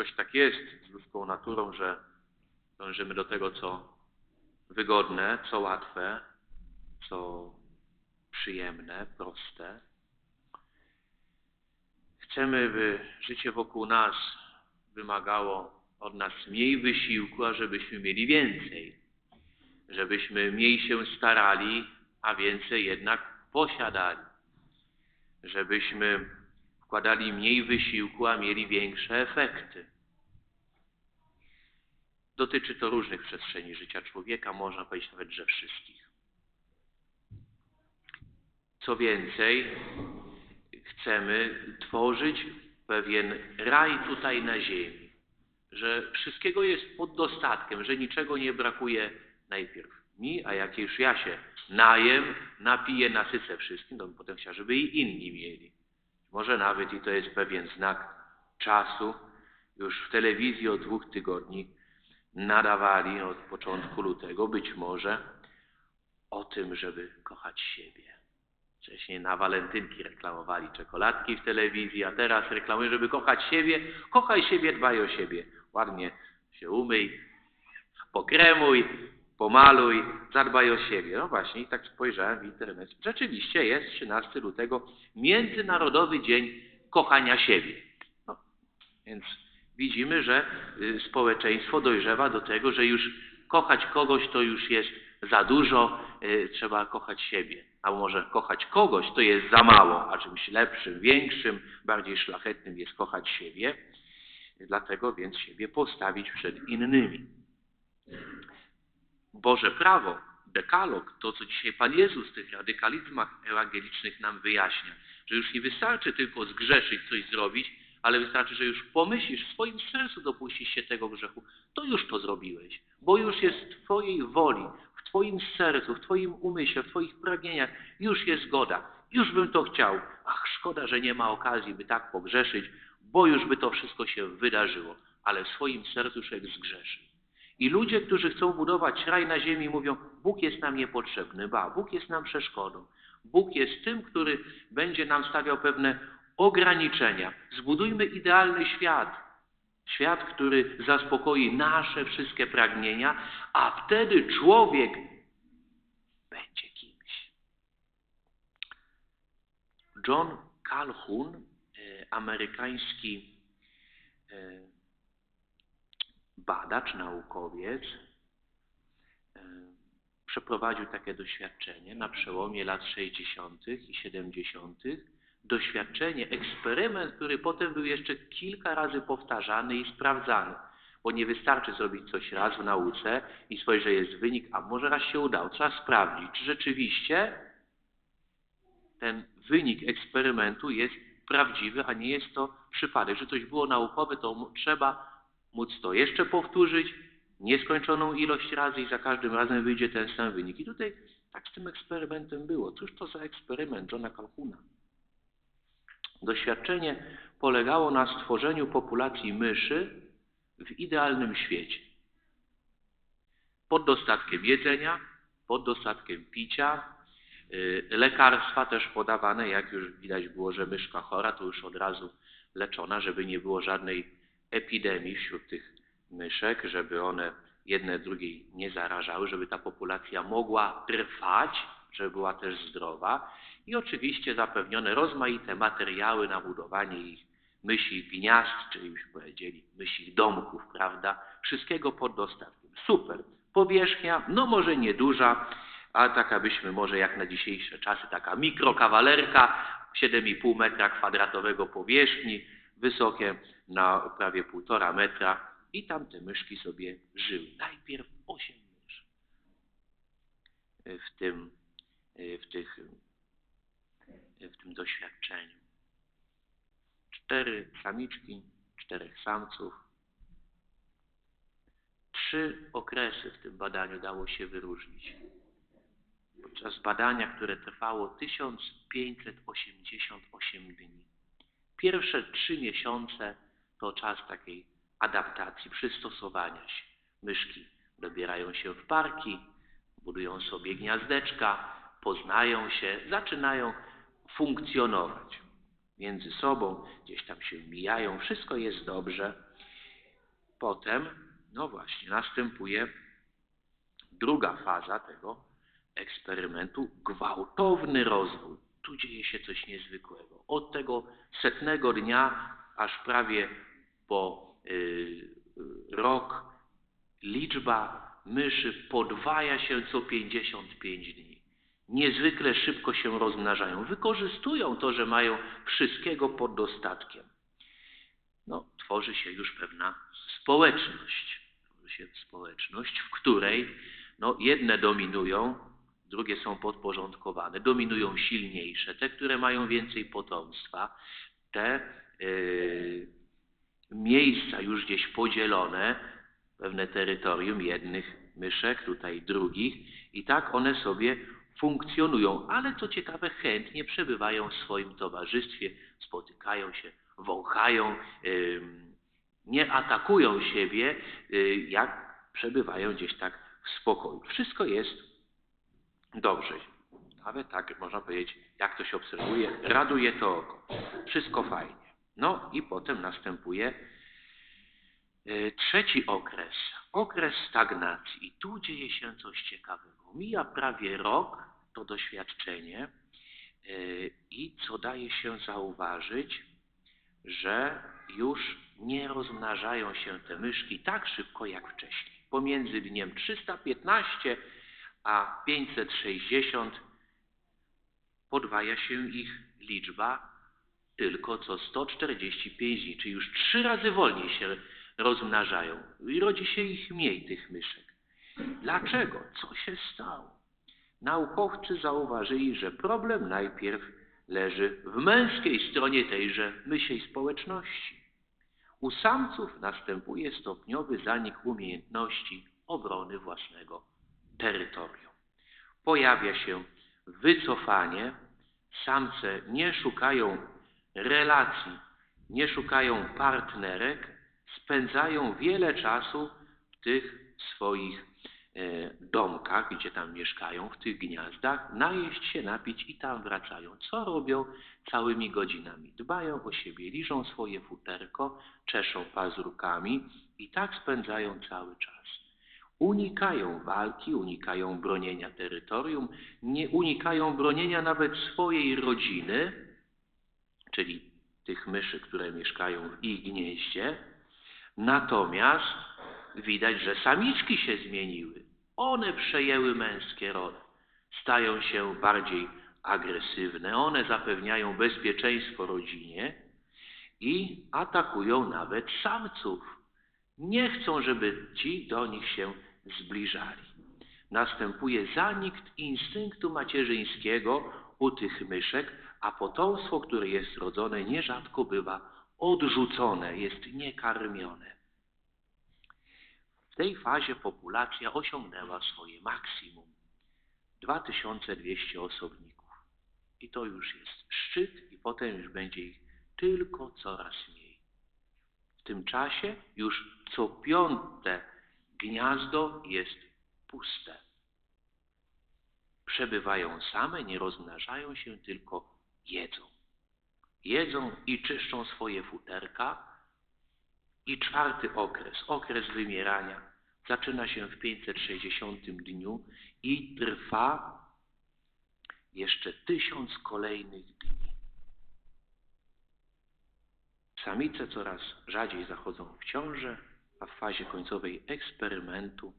jakoś tak jest z ludzką naturą, że dążymy do tego, co wygodne, co łatwe, co przyjemne, proste. Chcemy, by życie wokół nas wymagało od nas mniej wysiłku, a żebyśmy mieli więcej. Żebyśmy mniej się starali, a więcej jednak posiadali. Żebyśmy wkładali mniej wysiłku, a mieli większe efekty. Dotyczy to różnych przestrzeni życia człowieka, można powiedzieć nawet, że wszystkich. Co więcej, chcemy tworzyć pewien raj tutaj na ziemi, że wszystkiego jest pod dostatkiem, że niczego nie brakuje najpierw mi, a jak już ja się najem, napiję, nasycę wszystkim, to bym potem chciał, żeby i inni mieli. Może nawet, i to jest pewien znak czasu, już w telewizji od dwóch tygodni nadawali od początku lutego, być może, o tym, żeby kochać siebie. Wcześniej na walentynki reklamowali czekoladki w telewizji, a teraz reklamują, żeby kochać siebie. Kochaj siebie, dbaj o siebie. Ładnie się umyj, pokremuj, pomaluj, zadbaj o siebie. No właśnie, tak spojrzałem w internecie. Rzeczywiście jest 13 lutego Międzynarodowy Dzień Kochania Siebie. No, więc widzimy, że y, społeczeństwo dojrzewa do tego, że już kochać kogoś to już jest za dużo, y, trzeba kochać siebie. A może kochać kogoś to jest za mało, a czymś lepszym, większym, bardziej szlachetnym jest kochać siebie. Dlatego więc siebie postawić przed innymi. Boże prawo, dekalog, to co dzisiaj Pan Jezus w tych radykalizmach ewangelicznych nam wyjaśnia, że już nie wystarczy tylko zgrzeszyć, coś zrobić, ale wystarczy, że już pomyślisz, w swoim sercu dopuścisz się tego grzechu, to już to zrobiłeś, bo już jest w Twojej woli, w Twoim sercu, w Twoim umyśle, w Twoich pragnieniach, już jest zgoda, już bym to chciał. Ach, szkoda, że nie ma okazji, by tak pogrzeszyć, bo już by to wszystko się wydarzyło, ale w swoim sercu człowiek zgrzeszy. I ludzie, którzy chcą budować raj na ziemi, mówią, Bóg jest nam niepotrzebny, ba, Bóg jest nam przeszkodą. Bóg jest tym, który będzie nam stawiał pewne ograniczenia. Zbudujmy idealny świat. Świat, który zaspokoi nasze wszystkie pragnienia, a wtedy człowiek będzie kimś. John Calhoun, e, amerykański e, badacz, naukowiec, e, przeprowadził takie doświadczenie na przełomie lat 60. i 70 doświadczenie, eksperyment, który potem był jeszcze kilka razy powtarzany i sprawdzany. Bo nie wystarczy zrobić coś raz w nauce i spojrzeć, że jest wynik, a może raz się udało. Trzeba sprawdzić, czy rzeczywiście ten wynik eksperymentu jest prawdziwy, a nie jest to przypadek. Że coś było naukowe, to trzeba móc to jeszcze powtórzyć nieskończoną ilość razy i za każdym razem wyjdzie ten sam wynik. I tutaj tak z tym eksperymentem było. Cóż to za eksperyment Johna Calhouna? Doświadczenie polegało na stworzeniu populacji myszy w idealnym świecie. Pod dostatkiem jedzenia, pod dostatkiem picia, y, lekarstwa też podawane, jak już widać było, że myszka chora, to już od razu leczona, żeby nie było żadnej epidemii wśród tych myszek, żeby one jedne drugiej nie zarażały, żeby ta populacja mogła trwać, żeby była też zdrowa i oczywiście zapewnione rozmaite materiały na budowanie ich myśli gniazd, czyli byśmy powiedzieli myśli domków, prawda? Wszystkiego pod dostatkiem. Super. Powierzchnia, no może nieduża, a taka byśmy może jak na dzisiejsze czasy, taka mikrokawalerka, 7,5 metra kwadratowego powierzchni, wysokie na prawie półtora metra i tam te myszki sobie żyły. Najpierw 8 mysz w tym, w tych w tym doświadczeniu. Cztery samiczki, czterech samców. Trzy okresy w tym badaniu dało się wyróżnić. Podczas badania, które trwało 1588 dni. Pierwsze trzy miesiące to czas takiej adaptacji, przystosowania się. Myszki dobierają się w parki, budują sobie gniazdeczka, poznają się, zaczynają funkcjonować między sobą, gdzieś tam się mijają, wszystko jest dobrze. potem, no właśnie, następuje druga faza tego eksperymentu, gwałtowny rozwój. Tu dzieje się coś niezwykłego. Od tego setnego dnia, aż prawie po y, rok, liczba myszy podwaja się co 55 dni. Niezwykle szybko się rozmnażają. Wykorzystują to, że mają wszystkiego pod dostatkiem. No, tworzy się już pewna społeczność. Tworzy się społeczność, w której no, jedne dominują, drugie są podporządkowane. Dominują silniejsze, te, które mają więcej potomstwa, te yy, miejsca już gdzieś podzielone, pewne terytorium jednych myszek, tutaj drugich, i tak one sobie funkcjonują, ale co ciekawe, chętnie przebywają w swoim towarzystwie, spotykają się, wąchają, yy, nie atakują siebie, yy, jak przebywają gdzieś tak w spokoju. Wszystko jest dobrze. Nawet tak można powiedzieć, jak to się obserwuje, raduje to oko. Wszystko fajnie. No i potem następuje yy, trzeci okres, okres stagnacji. I tu dzieje się coś ciekawego. Mija prawie rok to doświadczenie yy, i co daje się zauważyć, że już nie rozmnażają się te myszki tak szybko jak wcześniej. Pomiędzy dniem 315 a 560 podwaja się ich liczba tylko co 145 dni, czyli już trzy razy wolniej się rozmnażają i rodzi się ich mniej, tych myszek. Dlaczego? Co się stało? Naukowcy zauważyli, że problem najpierw leży w męskiej stronie tejże mysiej społeczności. U samców następuje stopniowy zanik umiejętności obrony własnego terytorium. Pojawia się wycofanie, samce nie szukają relacji, nie szukają partnerek, spędzają wiele czasu w tych swoich e, domkach, gdzie tam mieszkają, w tych gniazdach, najeść się, napić i tam wracają. Co robią całymi godzinami? Dbają o siebie, liżą swoje futerko, czeszą pazurkami i tak spędzają cały czas. Unikają walki, unikają bronienia terytorium, nie unikają bronienia nawet swojej rodziny, czyli tych myszy, które mieszkają w ich gnieździe. Natomiast widać, że samiczki się zmieniły. One przejęły męskie role, stają się bardziej agresywne, one zapewniają bezpieczeństwo rodzinie i atakują nawet samców. Nie chcą, żeby ci do nich się zbliżali. Następuje zanikt instynktu macierzyńskiego u tych myszek, a potomstwo, które jest rodzone, nierzadko bywa odrzucone, jest niekarmione. W tej fazie populacja osiągnęła swoje maksimum 2200 osobników. I to już jest szczyt, i potem już będzie ich tylko coraz mniej. W tym czasie już co piąte gniazdo jest puste. Przebywają same, nie rozmnażają się, tylko jedzą. Jedzą i czyszczą swoje futerka. I czwarty okres, okres wymierania, zaczyna się w 560 dniu i trwa jeszcze tysiąc kolejnych dni. Samice coraz rzadziej zachodzą w ciążę, a w fazie końcowej eksperymentu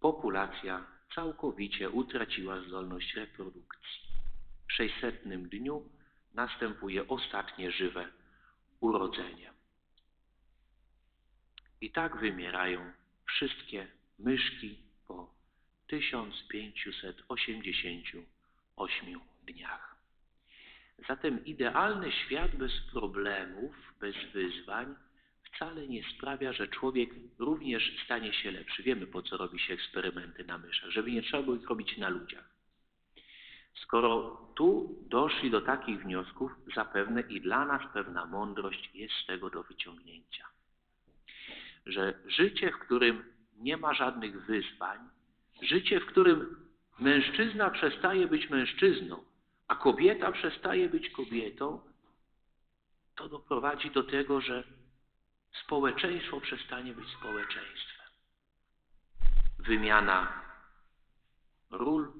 populacja całkowicie utraciła zdolność reprodukcji. W 600 dniu następuje ostatnie żywe urodzenie. I tak wymierają wszystkie myszki po 1588 dniach. Zatem idealny świat bez problemów, bez wyzwań wcale nie sprawia, że człowiek również stanie się lepszy. Wiemy, po co robi się eksperymenty na myszach, żeby nie trzeba było ich robić na ludziach. Skoro tu doszli do takich wniosków, zapewne i dla nas pewna mądrość jest z tego do wyciągnięcia. Że życie, w którym nie ma żadnych wyzwań, życie, w którym mężczyzna przestaje być mężczyzną, a kobieta przestaje być kobietą, to doprowadzi do tego, że społeczeństwo przestanie być społeczeństwem. Wymiana ról,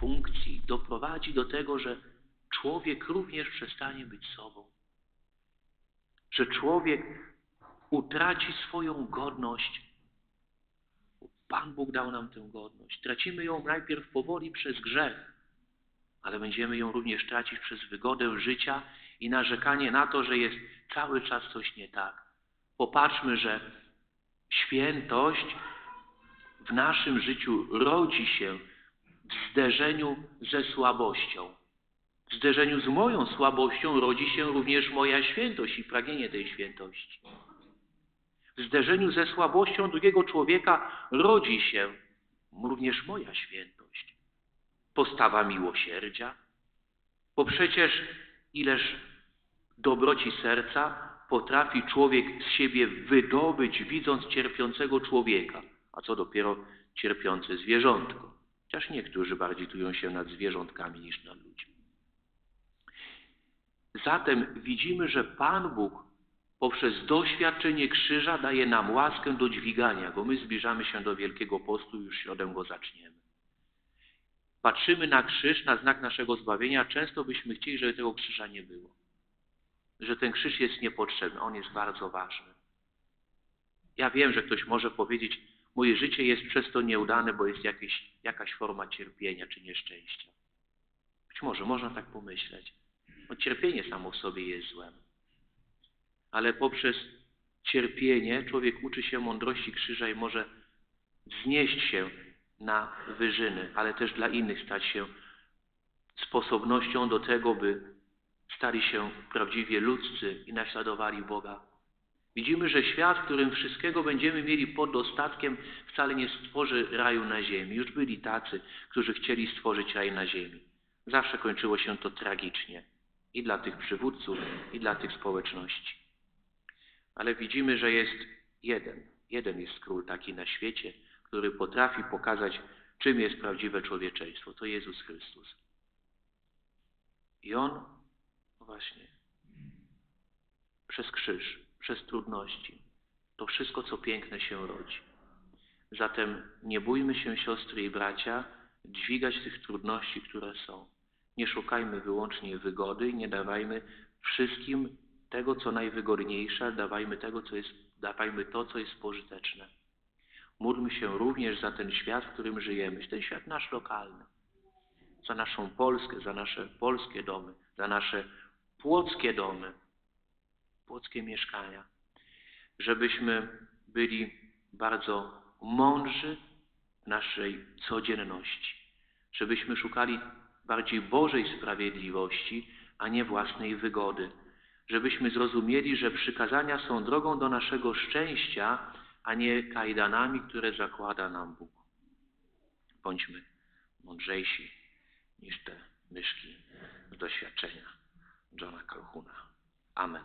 funkcji doprowadzi do tego, że człowiek również przestanie być sobą. Że człowiek utraci swoją godność. Pan Bóg dał nam tę godność. Tracimy ją najpierw powoli przez grzech, ale będziemy ją również tracić przez wygodę życia i narzekanie na to, że jest cały czas coś nie tak. Popatrzmy, że świętość w naszym życiu rodzi się w zderzeniu ze słabością. W zderzeniu z moją słabością rodzi się również moja świętość i pragnienie tej świętości. W zderzeniu ze słabością drugiego człowieka rodzi się również moja świętość. Postawa miłosierdzia. Bo przecież ileż dobroci serca potrafi człowiek z siebie wydobyć, widząc cierpiącego człowieka, a co dopiero cierpiące zwierzątko. Chociaż niektórzy bardziej czują się nad zwierzątkami niż nad ludźmi. Zatem widzimy, że Pan Bóg poprzez doświadczenie krzyża daje nam łaskę do dźwigania go. My zbliżamy się do Wielkiego Postu, już środem go zaczniemy. Patrzymy na krzyż, na znak naszego zbawienia. Często byśmy chcieli, żeby tego krzyża nie było. Że ten krzyż jest niepotrzebny. On jest bardzo ważny. Ja wiem, że ktoś może powiedzieć, moje życie jest przez to nieudane, bo jest jakieś, jakaś forma cierpienia czy nieszczęścia. Być może można tak pomyśleć. No, cierpienie samo w sobie jest złem. Ale poprzez cierpienie człowiek uczy się mądrości krzyża i może wznieść się na wyżyny, ale też dla innych stać się sposobnością do tego, by stali się prawdziwie ludzcy i naśladowali Boga. Widzimy, że świat, w którym wszystkiego będziemy mieli pod dostatkiem, wcale nie stworzy raju na ziemi. Już byli tacy, którzy chcieli stworzyć raj na ziemi. Zawsze kończyło się to tragicznie i dla tych przywódców, i dla tych społeczności. Ale widzimy, że jest jeden, jeden jest król taki na świecie, który potrafi pokazać, czym jest prawdziwe człowieczeństwo. To Jezus Chrystus. I On, właśnie, przez krzyż, przez trudności, to wszystko, co piękne się rodzi. Zatem nie bójmy się, siostry i bracia, dźwigać tych trudności, które są. Nie szukajmy wyłącznie wygody i nie dawajmy wszystkim tego, co najwygodniejsze, dawajmy tego, co jest, dawajmy to, co jest pożyteczne. Módlmy się również za ten świat, w którym żyjemy, ten świat nasz lokalny, za naszą Polskę, za nasze polskie domy, za nasze płockie domy, płockie mieszkania, żebyśmy byli bardzo mądrzy w naszej codzienności, żebyśmy szukali bardziej Bożej sprawiedliwości, a nie własnej wygody, żebyśmy zrozumieli, że przykazania są drogą do naszego szczęścia, a nie kajdanami, które zakłada nam Bóg. Bądźmy mądrzejsi niż te myszki doświadczenia Johna Calhouna. Amen.